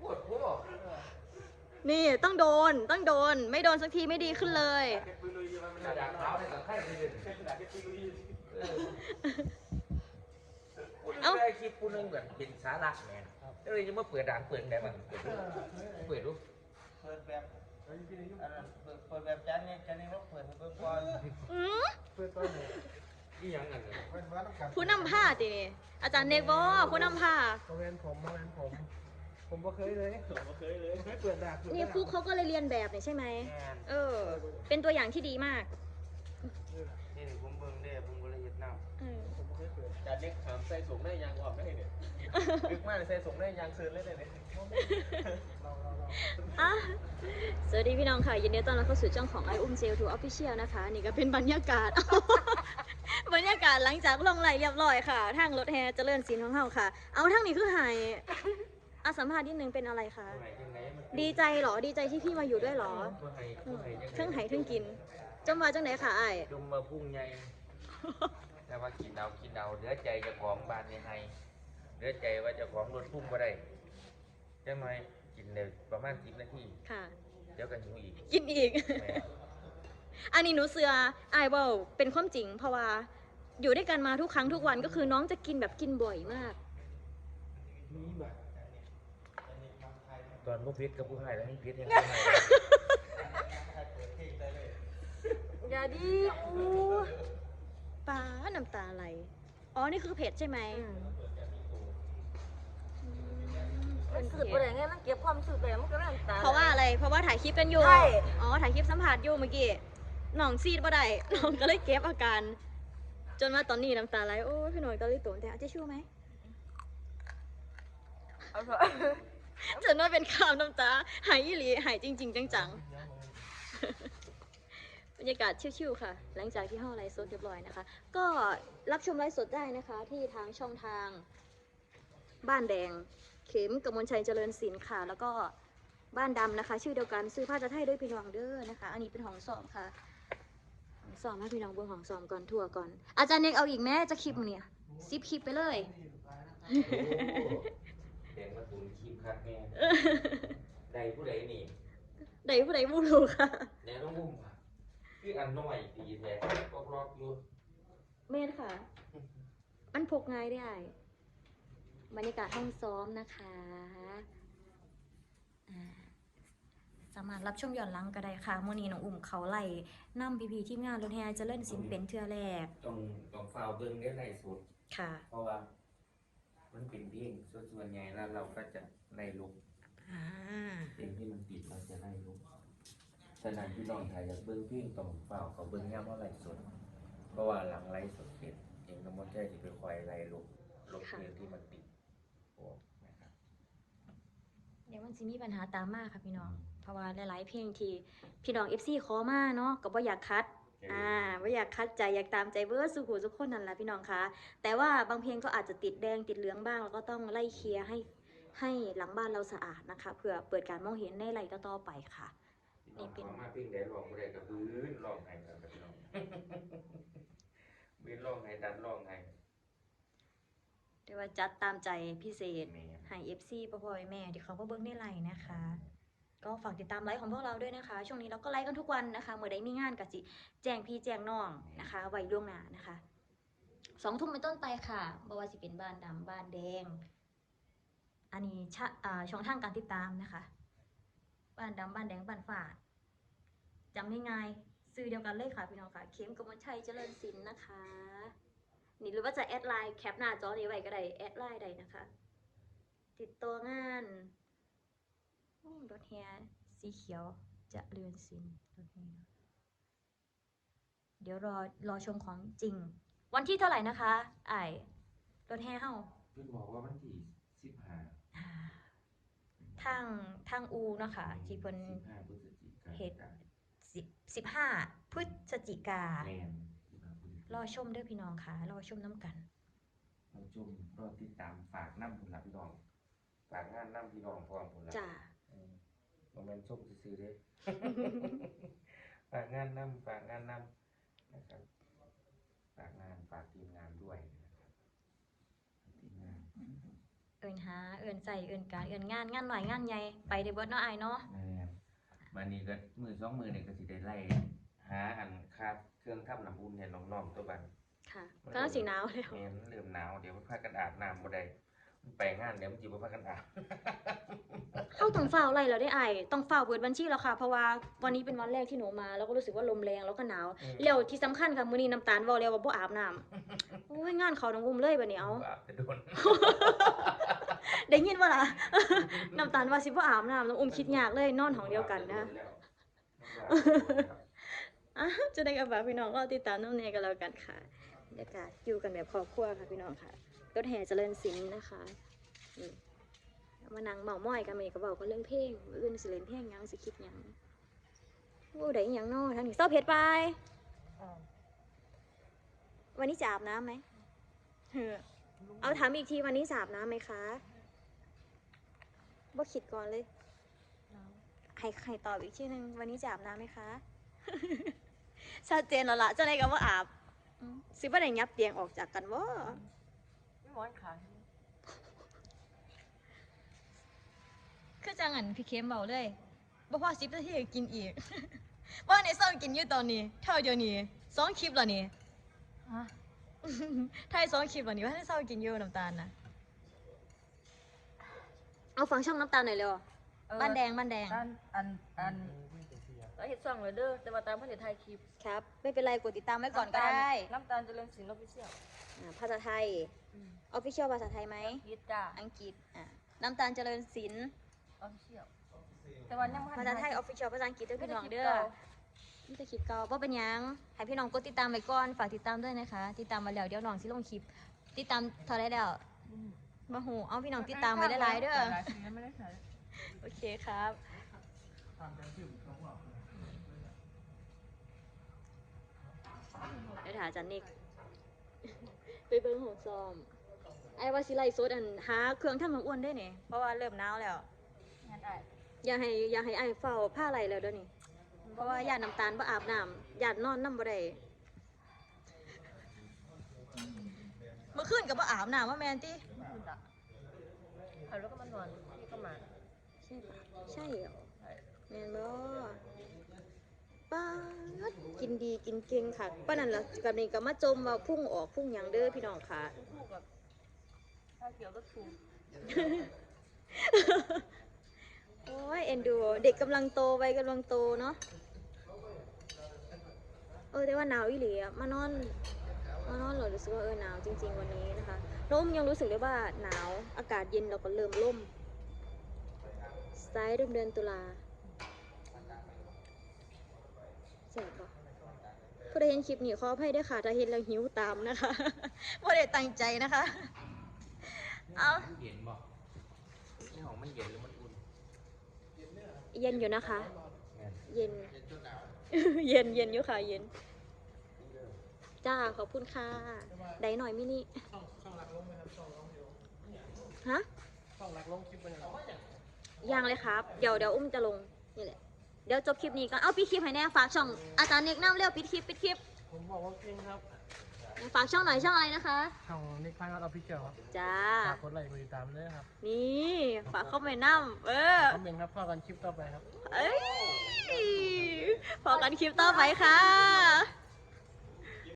ปวดหัวนี่ต้องโดนต้องโดน ไม่โดนสักทีไม่ดีขึ้นเลย กระดาษเท้าในสังไข่เลยเอ้า ได้คลิปกูนึงแบบเป็นสาระแม่ก็เลยจะมาเปิดด่านเปิดได้บ้างเปิดดูเปิดดูเปิดแบบอันนั้นเปิดเปิดแบบจานนี้จานนี้เราเปิดให้เบิ่งก่อนอืมนี่ ยังไงเนี่ยผู้นำผ้าตีนี่อาจารย์เนกบอผู้นำผ้าโรงเรียนผมโรงเรียนผม ผมบ่เคยเลยผมบ่เคยเลยเคยเปิดดาบนี่ครูเขาก็เลยเรียนแบบนี่ใช่ไหมแม่นเออ เป็นตัวอย่างที่ดีมากนี่ผมเบิ่งได้ผมก็เลยเฮ็ดน้ำเออผมบ่เคยเปิดจานเล็กถามใส่สูงได้ยังอ่อมได้เนี่ยลึกมากเลยใส่สูงได้ยังเซิร์นเลยเนี่ยเราเราเราอะสวัสดีพี่น้องค่ะยินดีต้อนรับเข้าสู่ช่องของไออุ้มเซลทูออฟฟิเชียลนะคะ นี่ก็เป็นบรรยากาศ บรรยากาศหลังจากลงไหลเรียบร้อยค่ะ ทางรถแฮเจริญศิลป์ของเฮาค่ะ เอาทางนี้คือหายอาสัมภาษณ์นิดนึงเป็นอะไรคะ ดีใจเหรอ ดีใจที่พี่มาอยู่ด้วยเหรออืมเครื่องไหเครื่องกินจมว่าจังไหนค่ะไอ้ายจุ่มมาพุ่งใหญ่แต่ว่ากินเอากินเอาเหลือใจเจะของบ้านในไฮเหลือใจว่าเจะของรถพุ่งมาได้ใช่ไหมกินเลยประมาณสิบนาทีค่ะเดี๋ยวก็หิวอีก กินอีกแม่อันนี้หนูเสือไอ้ายเบาเป็นความจริงเพราะว่า อยู่ด้วยกันมาทุกครั้งทุกวันก็คือน้องจะกินแบบกินบ่อยมากนี่แบบตอนพวกพิษกับผู้ให้แล้วให้พิษให้ผู้ให้อย่าดีอูปลาน้ำตาไหลอ๋อ นี่คือเผ็ดใช่ไหมมันสืบไปไหนไงมันเก็บความสืบไปมันก็เรื่องตาเพราะว่าอะไร เพราะว่าถ่ายคลิปกันอยู่ใช่อ๋อ ถ่ายคลิปสัมผัสอยู่เมื่อกี้ น้องซีดบ่ได้น้องก็เลยเก็บอาการ จนมาตอนนี้น้ำตาไหลโอ้ยพี่หน่อยก็เลยตุ่นแต่เอาจะชู่ไหมเอาเถอะจนว่าเป็นข่าวน้ำตาหายอีหลีหายจริง ๆ จังๆ บรรยากาศชิวๆค่ะ หลังจากที่ห้องไลฟ์สดเรียบร้อยนะคะ ก็รับชมไลฟ์สดได้นะคะ ที่ทางช่องทาง บ้านแดง เข็มกมลชัยเจริญศิลป์ค่ะ แล้วก็บ้านดำนะคะ ชื่อเดียวกันซื้อผ้าจะไทยด้วยพี่น้องเด้อนะคะ อันนี้เป็นของสอมค่ะของ สอมให้พี่น้องเบิ่งของสอมก่อนทั่วก่อน อาจารย์เนกเอาอีกแม่จะคลิปมื้อเนี่ยซิปคลิปไปเลย แดงมาตุนคีบคักแม่ใดผู้ใดนี่ใดผู้ใดผู้รู้ค่ะแนวต้องมุ่มค่ะคืออันน้อยตีแท้ก็รอกอยู่เมนค่ะ มันพกง่ายได้บรรยากาศห้องซ้อมนะคะอ่า สามารถรับชมย้อนหลังก็ได้ค่ะมื่อนี้น้องอุ่มเขาไล่นำพีพีทีมงานรถแฮเจะเล่นสินเป็นเทือแรก ต้องต้องฝ่าวเบิ่งได้ไล่สุด ค่ะ เพราะว่า มันเป็นเพลงส่วนส่วนใหญ่แล้วเราก็จะไล่ลุกอ่าเพลงที่มันติดเราจะไล่ลุกฉะนั้นพี่น้องไทยอยากเบิ่งเพลงต้องฝ่าวเขาเบิ่งย่ำว่าไล่สดเพราะว่าหลังไล่สดเสร็จเองก็มันจะจะไปคอยไล่ลุกลุกเพลงที่มันติดโอ้นะครับเดี๋ยวมันสิมีปัญหาตามมาค่ะพี่น้อง เพราะว่าหลายๆเพลงที่พี่น้อง FC ขอมาเนาะก็บ่อยากคัดอ่าไม่อยากคัดใจอยากตามใจเบอร์สุขุสุกคนนั่นแหละพี่น้องคะแต่ว่าบางเพลงก็อาจจะติดแดงติดเหลืองบ้าง แล้วก็ต้องไล่เคลียร์ให้ให้หลังบ้านเราสะอาดนะคะเพื่อเปิดการมองเห็นในไรต่อๆไปค่ะนี่เป็นมาเพลงได้ร้องบ่ได้กับพื้นร้องไห้ครับพี่น้องพื้นร้องไห้ดันร้องไห้เดี๋ยวว่าจัดตามใจพิเศษแม่ให้ FC พ่อพ่อแม่ที่เขาก็เบิ้งในไลน์นะคะ ก็ฝากติดตามไลฟ์ของพวกเราด้วยนะคะ ช่วงนี้เราก็ไลฟ์กันทุกวันนะคะ เมื่อใดมีงานกับจิแจ้งพี่แจ้งน้องนะคะไว้ล่วงหน้านะคะสองทุ่มเป็นต้นไปค่ะบ่ว่าสิเป็นบ้านดำบ้านแดง อันนี้ชะอ่าช่องทางการติดตามนะคะ บ้านดำบ้านแดงบ้านฝาดจำง่ายๆซื้อเดียวกันเลยค่ะพี่น้องค่ะ เข้มกมลชัยเจริญศิลป์นะคะ นี่หรือว่าจะแอดไลน์แคปหน้าจอนี้ไว้ก็ได้แอดไลน์ได้นะคะ ติดตัวงาน รถแฮสีเขียวจะเรือนสินรถแฮเดี๋ยวรอรอชมของจริง วันที่เท่าไหร่นะคะไอ้ายรถแฮเฮาเพิ่นบอกว่าวันที่สิบห้าอ่าทางทางอูเนาะค่ะที่เพิ่นสิบห้าพฤศจิกายนเฮ็ดสิบสิบห้าพฤศจิกาแม่นสิบห้าพฤศจิกายนรอชมเด้อพี่น้องค่ะ รอชมน้ำกันเราชมรอติดตามฝากน้ำพุ่นละพี่น้องฝากงานน้ำพี่น้องพร้อมพุ่นละจ้าอืม บ่แม่นชมซื่อๆเด้ ฝากงานน้ำฝากงานน้ำนะครับ ฝากงานฝากทีมงานด้วยนะครับทีมงานเออินหา เอินใส่เอินการ เอินงาน งานหน่อยงานใหญ่ ไปได้เบิดเนาะอายเนาะแม่นบัดนี้ก็มือสองมือนี่ก็สิได้ไล่หาอันค่าเครื่องทำน้ำอุ่นให้น้องๆตัวบัด ค่ะ ก็น่าสิหนาวแล้ว แม่นเริ่มหนาวเดี๋ยวมันพากันอาบน้ำบ่ได้มันไปงานเดี๋ยวมันสิบ่พากันอาบเข้าต้องเฝ้าไล่แล้วได้อายต้องเฝ้าเปิดบัญชีแล้วค่ะ เพราะว่าวันนี้เป็นวันแรกที่หนูมา แล้วก็รู้สึกว่าลมแรงแล้วก็หนาวอืมแล้วที่สำคัญค่ะมื้อนี้น้ำตาลเว้าแล้วว่าบ่อาบน้ำโอ้ยงานเขาน้องอุ้มเลยบัดนี้เอา อาบแต่โดนได้ยินว่าล่ะ น้ำตาลว่าสิบ่อาบน้ำน้องอุ้มคิดยากเลยนอนห้องเดียวกันนะ อะจะได้กับฝากพี่น้องก็ติดตามน้องเนยกันแล้วกันค่ะบรรยากาศอยู่กันแบบครอบครัวค่ะพี่น้องค่ะรถแห่เจริญศิลป์นะคะนี่ มานั่งเมาม้อยกันมีกระเป๋าก็เรื่องเพลงอื่นสิเล่นเพลงยังสิคิดยังโอ้ได้ยังนาะทางนี้เศร้าเพชรไปวันนี้จะอาบน้ำไหมเออเอาถามอีกทีวันนี้จะอาบน้ำไหมคะบ่คิดก่อนเลยให้ใครตอบอีกทีหนึงวันนี้จะอาบน้ำไหมคะชัดเจนแล้วล่ะเจ้าไหนก็ว่าอาบอืมสิบ่ได้ยับเตียงออกจากกันว่าไม่หมอนขา คือจังอันพี่เข้มเบาเลยบ่พอสิบนาทีก็กินอีก ว่าในซ่อมกินอยู่ตอนนี้ เท่าเดียวนี้สองคลิปแล้วนี่ฮะถ่ายสองคลิปแล้วนี่ว่าในซ่อมกินอยู่น้ำตาลนะเอาฟังช่องน้ำตาลหน่อยเร็วเออบ้านแดงบ้านแดง อันอันอันเราเห็นซ่องเลยเด้อแต่ว่าตามประเทศไทยคลิปครับ ไม่เป็นไรกดติดตามไว้ก่อนก็ได้ น้ำตาลเจริญศิลป์ออฟฟิเชียลอ่าภาษาไทยออฟฟิเชียลภาษาไทยไหมยิดจ้าอังกฤษอะน้ำตาลเจริญศิลป์ ออฟฟิเชียลแต่ว่ายังบ่ทันภาษาไทยออฟฟิเชียลภาษาอังกฤษเด้อพี่น้องเด้อไม่ได้คลิปเก่านี่จะคลิปเก่าว่าเป็นหยังให้พี่น้องกดติดตามไว้ก่อนฝากติดตามด้วยนะคะ ติดตามมาแล้วเดี๋ยวน้องสิลงคลิป ติดตามเท่าไรแล้วมาหูเอาพี่น้องติดตามไว้หลายๆเด้อหลายๆไม่ได้ใช้โอเคครับเดี๋ยวถามอาจันนิกไปเบิ้งของซ้อม ไอ้ว่าสิไลฟ์สดอันหาเครื่องทำน้ำอ้วนได้เนี่ยเพราะว่าเริ่มหนาวแล้วงั้ นได้อย่าให้อย่าให้ไอ้เฝ้าผ้าไหลแล้วเดี๋ยวนี้เพราะว่าญาติน้ำตาลบ่อาบน้ำญาตินอนน้ำบ่ได้เมื่อคืนก็บ่อาบน้ำว่าแม่นติคุณตะเอาแล้วก็มานอนพี่ก็มาใช่ปะใช่เหรอแม่นบ่ป้าดกินดีกินเก่งค่ะป้านั่นล่ะกับนี้ก็มาจมว่าพุ่งออกพุ่งหยังเด้อพี่น้องค่ะคู่กับถ้าเกี่ยวก็ถูกโอ้ย เอ็นดู เด็กกำลังโตวัยกำลังโตเนาะเออแต่ว่าหนาวอีหลีอะมานอนมานอนเรารู้สึกว่าเออหนาวจริง ๆ วันนี้นะคะร่มยังรู้สึกเลยว่าหนาวอากาศเย็นเราก็เริ่มล่มสไตล์เริ่มเดือนตุลาเจ็บปะผู้ใดเห็นคลิปนี้ขออภัยด้วยค่ะถ้าเห็นแล้วหิวตามนะคะว่าได้ตั้งใจนะคะเอาเย็นบ่นี่ของมันเย็นหรือมัน เย็นอยู่นะคะแม่นเย็น เย็นเย็นอยู่ค่ะเย็น จ้าขอบคุณค่ะ ได้หน่อยมินิช่องช่องหลักลงไหมครับช่องลงอยู่ฮะช่องหลักลงคลิปไปเลยครับยังเลยครับ เดี๋ยวเดี๋ยวอุ้มจะลงนี่แหละ เดี๋ยวจบคลิปนี้ก่อน เอาปิดคลิปให้แน่ฝากช่องอาจารย์เน็กน้ำเร็วปิดคลิปปิดคลิป ผมบอกว่าจริงครับ ฝากช่องหน่อยช่องอะไรนะคะช่องนิกพายออฟฟิเชียลครับจ้า ฝากกดไลค์กดติดตามด้วยครับนี่ฝากคอมเมนต์น้ำเออ คอมเมนต์ครับพอกันคลิปต่อไปครับ เอ้ยพอกันคลิปต่อไปค่ะ